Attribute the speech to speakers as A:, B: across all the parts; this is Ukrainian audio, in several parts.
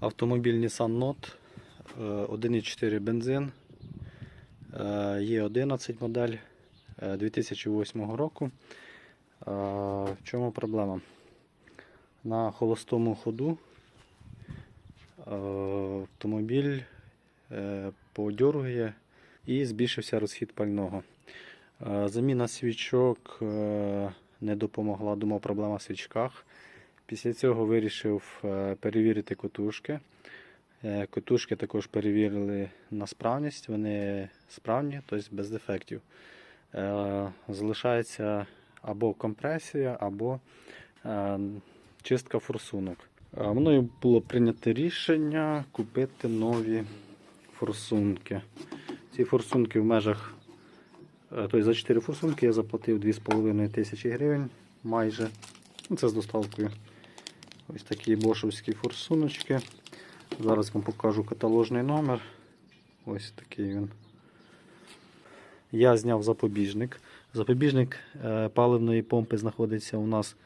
A: Автомобіль Nissan Note, е, 1.4 бензин, е, є 11 модель е, 2008 року. Е, В чому проблема? На холостому ходу е, автомобіль е, подьоргує і збільшився розхід пального. Е, Заміна свічок е, не допомогла, думав, проблема в свічках. Після цього вирішив е, перевірити котушки. Е, Котушки також перевірили на справність, вони справні, тобто без дефектів. Е, Залишається або компресія, або чистка форсунок. Мною було прийнято рішення купити нові форсунки. Ці форсунки в межах, тобто за 4 форсунки я заплатив 2,5 тисячі гривень майже. Ну, Це з доставкою. Ось такі бошовські форсуночки. Зараз вам покажу каталожний номер. Ось такий він. Я зняв запобіжник. Запобіжник е, паливної помпи знаходиться у нас,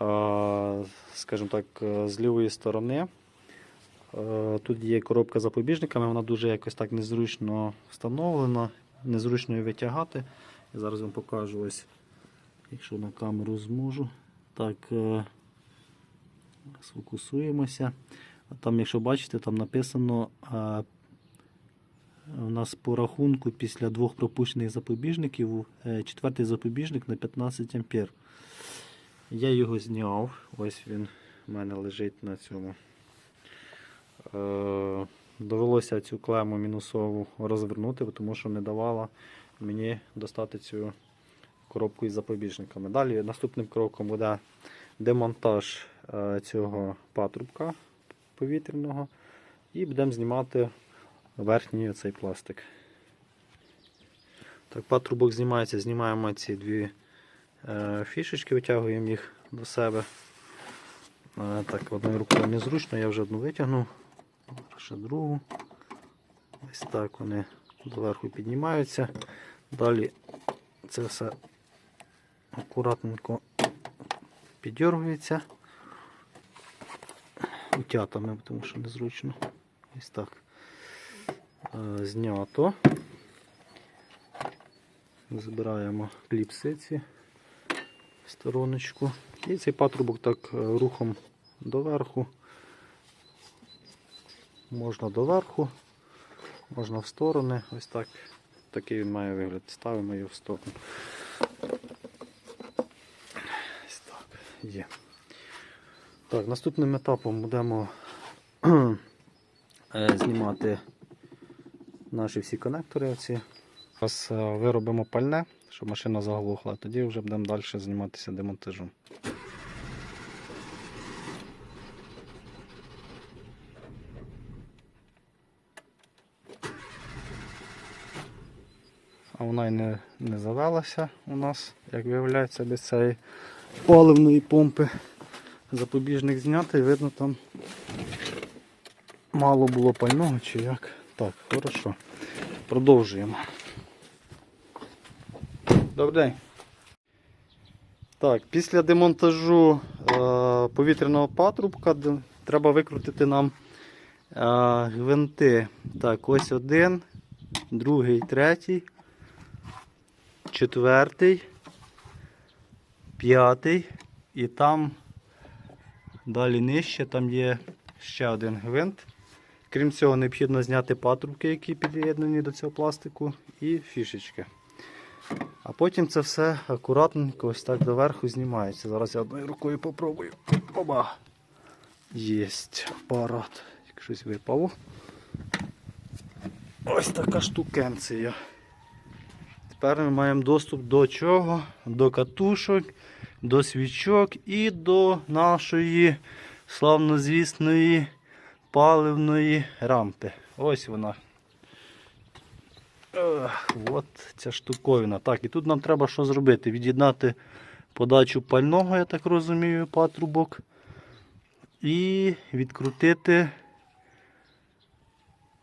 A: е, скажімо так, е, з лівої сторони. Тут є коробка запобіжниками, вона дуже якось так незручно встановлена, незручно її витягати. Я зараз вам покажу ось, якщо на камеру зможу. Так, сфокусуємося. Там, якщо бачите, там написано е, у нас по рахунку після двох пропущених запобіжників е, четвертий запобіжник на 15 ампер. Я його зняв. Ось він у мене лежить на цьому. Е, Довелося цю клему мінусову розвернути, тому що не давала мені достати цю коробку із запобіжниками. Далі наступним кроком буде демонтаж цього патрубка повітряного і будемо знімати верхній цей пластик. Так, патрубок знімається, знімаємо ці дві е, фішечки, витягуємо їх до себе. Е, так, одною рукою незручно, я вже одну витягнув, ще другу. Ось так вони доверху піднімаються. Далі це все акуратненько піддергується утятами, тому що незручно. Ось так. Е, Знято. Збираємо кліпси ці стороночку. І цей патрубок так е, рухом доверху. Можна доверху, можна в сторони. Ось так. Такий він має вигляд. Ставимо його в сторону. Ось так, є. Так, наступним етапом будемо е, знімати наші всі конектори. Оці. Зараз е, виробимо пальне, щоб машина заглохла, тоді вже будемо далі займатися демонтажем. А вона й не, не завелася у нас, як виявляється, без цієї паливної помпи. Запобіжник знятий, видно там мало було пального чи як. Так, хорошо. Продовжуємо. Добрий день. Так, після демонтажу е, повітряного патрубка треба викрутити нам е, гвинти. Так, ось один, другий, третій, четвертий, п'ятий і там Далі нижче там є ще один гвинт. Крім цього, необхідно зняти патрубки, які під'єднані до цього пластику, і фішечки. А потім це все акуратненько ось так доверху знімається. Зараз я одною рукою попробую. Оба! Єсть апарат. Як щось випало. Ось така штукенція. Тепер ми маємо доступ до чого? До катушок, до свічок і до нашої славнозвісної паливної рампи. Ось вона. Ех, От ця штуковина. Так, і тут нам треба що зробити? Від'єднати подачу пального, я так розумію, патрубок. І відкрутити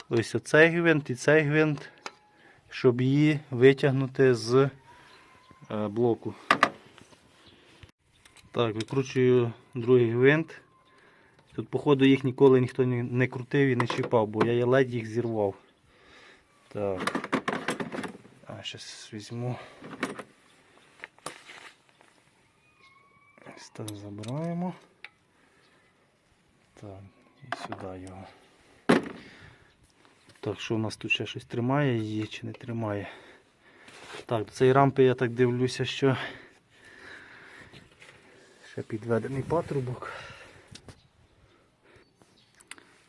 A: ось оцей гвинт і цей гвинт, щоб її витягнути з е, блоку. Так, викручую другий гвинт. Тут, походу, їх ніколи ніхто не, крутив і не чіпав, бо я ледь їх зірвав. Так. А, зараз візьму. Ось так забираємо. Так, і сюди його. Так, що у нас тут ще щось тримає її чи не тримає? Так, до цієї рампи я так дивлюся, що ще підведений патрубок.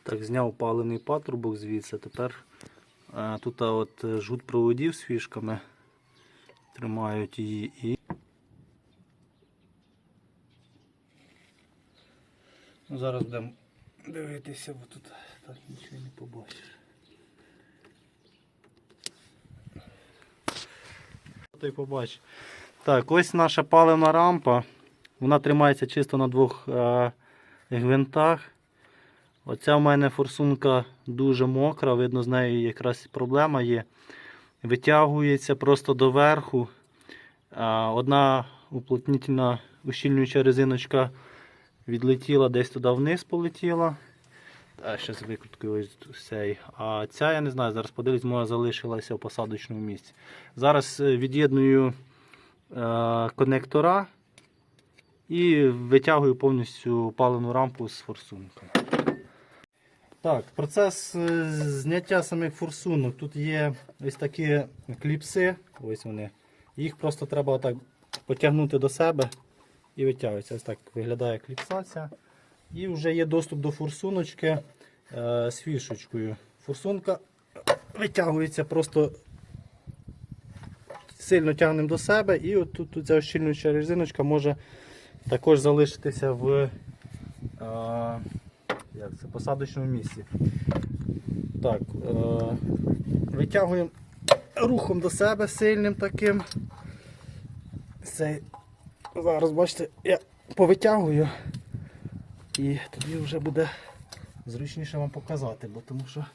A: Так, зняв палений патрубок звідси. Тепер а, тут а, от е, жгут проводів з фішками тримають її і. Ну, зараз будемо дивитися, бо тут так нічого не побачиш. Ти побач. Так, ось наша паливна рампа. Вона тримається чисто на двох е, гвинтах. Оця в мене форсунка дуже мокра, видно, з нею якраз проблема є. Витягується просто доверху. А, одна уплотнительна ущільнююча резиночка відлетіла десь туди вниз полетіла. Ще з викруткою ось цей. А ця, я не знаю, зараз подивлюсь, моя залишилася в посадочному місці. Зараз е, від'єдную е, конектора і витягую повністю паливну рампу з форсунками. Так, процес е, зняття самих форсунок. Тут є ось такі кліпси. Ось вони. Їх просто треба отак потягнути до себе і витягується. Ось так виглядає кліпсація. І вже є доступ до форсуночки е, з фішечкою. Форсунка витягується просто сильно тягнемо до себе, і от тут, ця ощільнююча резиночка може також залишитися в е, як це, посадочному місці. Так, е, витягуємо рухом до себе сильним таким. Цей, зараз бачите, я повитягую. І тоді вже буде зручніше вам показати, бо тому що.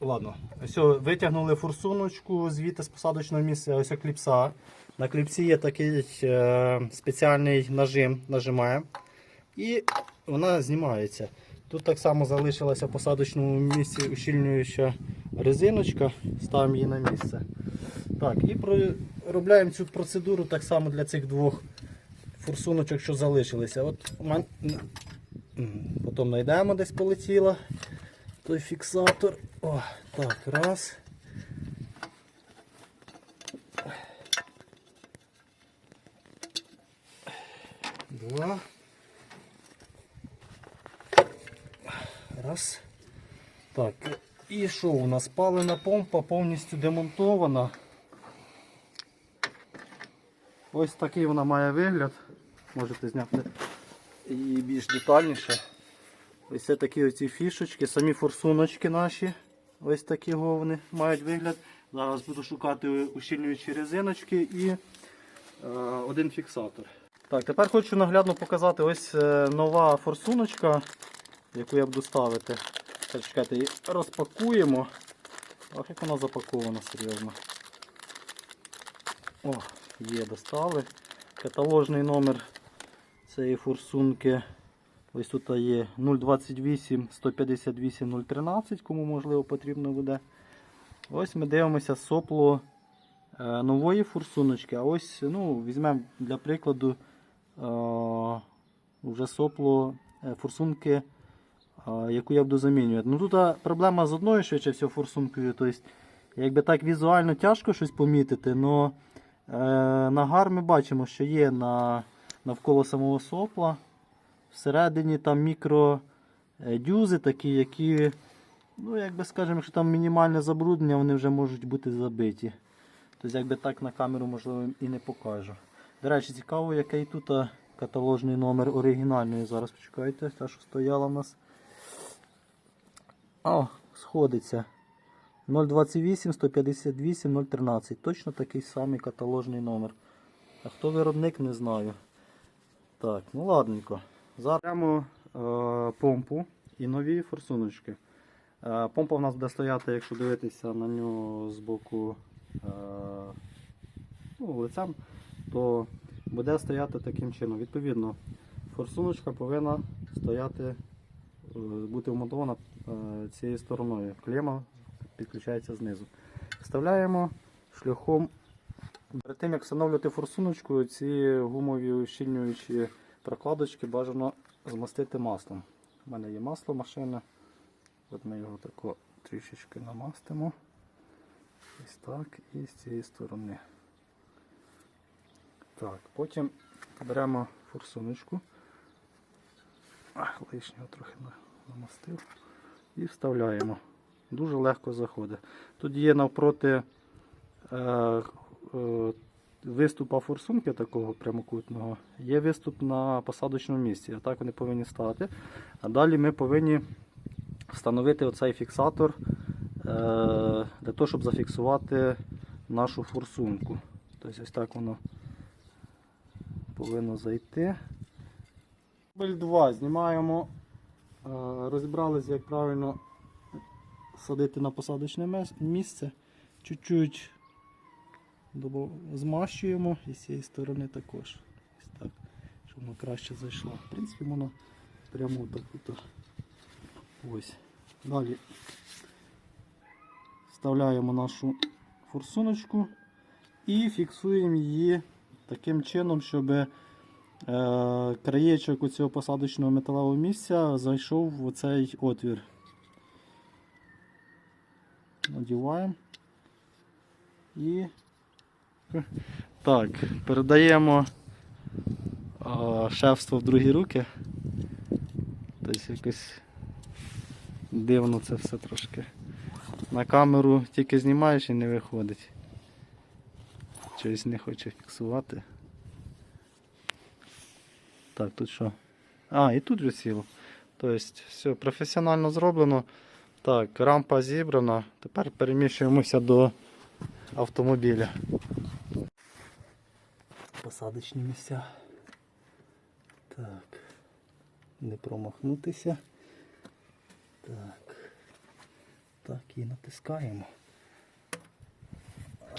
A: Ладно, ось витягнули форсуночку звідти з посадочного місця, ось кліпса. На кліпсі є такий е, спеціальний нажим, нажимаємо і вона знімається. Тут так само залишилася в посадочному місці ущільнююча резиночка, ставимо її на місце. Так, і проробляємо цю процедуру так само для цих двох форсуночок, що залишилися. От Потім знайдемо десь полетіла той фіксатор. О, так, раз. Два. Раз. Так, і що у нас? Палена помпа повністю демонтована. Ось такий вона має вигляд. Можете зняти і більш детальніше. Ось це такі оці фішечки, самі форсуночки наші. Ось такі вони мають вигляд. Зараз буду шукати ущільнюючі резиночки і е, один фіксатор. Так, тепер хочу наглядно показати ось е, нова форсуночка, яку я буду ставити. Так, чекайте, її розпакуємо. Ох, як вона запакована серйозно. О, є, достали. Каталожний номер цієї форсунки. Ось тут є 028 158 013, кому можливо потрібно буде. Ось ми дивимося сопло е, нової форсуночки. А ось ну, візьмемо для прикладу е, вже сопло е, форсунки, яку я буду замінювати. Ну, Тут проблема з одною швидше всього форсункою. Тобто, якби так візуально тяжко щось помітити, але нагар ми бачимо, що є на, навколо самого сопла. Всередині там мікродюзи такі, які, ну, якби скажемо, якщо там мінімальне забруднення, вони вже можуть бути забиті. Тобто, якби так на камеру, можливо, і не покажу. До речі, цікаво, який тут каталожний номер оригінальної. Зараз почекайте, та, що стояла в нас. О, сходиться. 028 158 013. Точно такий самий каталожний номер. А хто виробник, не знаю. Так, ну ладненько. Зараз беремо е, помпу і нові форсуночки. Е, помпа в нас буде стояти, якщо дивитися на нього з боку е, ну, лицем, то буде стояти таким чином. Відповідно, Форсуночка повинна стояти, бути вмонтована цією стороною. Клема підключається знизу. Вставляємо шляхом. Перед тим як встановлювати форсуночку, ці гумові ущільнюючі прокладочки бажано змастити маслом. У мене є масло машина. От ми його тако трішечки намастимо. Ось так і з цієї сторони. Так, потім беремо форсуночку. Лишнього трохи намастив. І вставляємо. Дуже легко заходить. Тут є навпроти е, е, виступа форсунки такого прямокутного, є виступ на посадочному місці. Отак вони повинні стати. А далі ми повинні встановити оцей фіксатор е, для того, щоб зафіксувати нашу форсунку. Тобто ось так воно повинно зайти. Дубль 2 знімаємо, е, розібралися, як правильно садити на посадочне місце. Чуть-чуть змащуємо і з цієї сторони також. Ось так, щоб воно краще зайшло. В принципі, воно прямо так тут. Ось. Далі вставляємо нашу форсуночку і фіксуємо її таким чином, щоб е, краєчок цього посадочного металевого місця зайшов в оцей отвір. Надіваємо. І так, передаємо а, шефство в другі руки. Тобто якось дивно це все трошки. На камеру тільки знімаєш і не виходить. Щось не хоче фіксувати. Так, тут що? А, і тут же сіло. Тобто, все професіонально зроблено. Так, рампа зібрана. Тепер переміщуємося до автомобіля. Посадочні місця. Так. Не промахнутися. Так. Так, і натискаємо.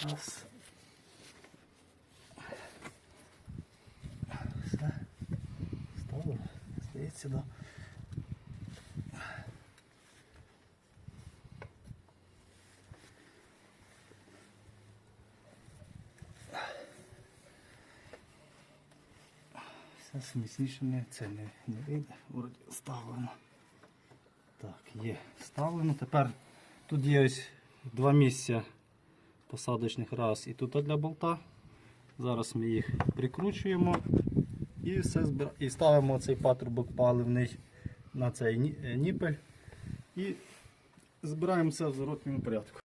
A: Раз. Все смісніше це не, не вийде. Вроді вставлено. Так, є вставлено. Тепер тут є ось два місця посадочних раз і тут для болта. Зараз ми їх прикручуємо і все збира... і ставимо цей патрубок паливний на цей е, ніпель і збираємо все в зворотньому порядку.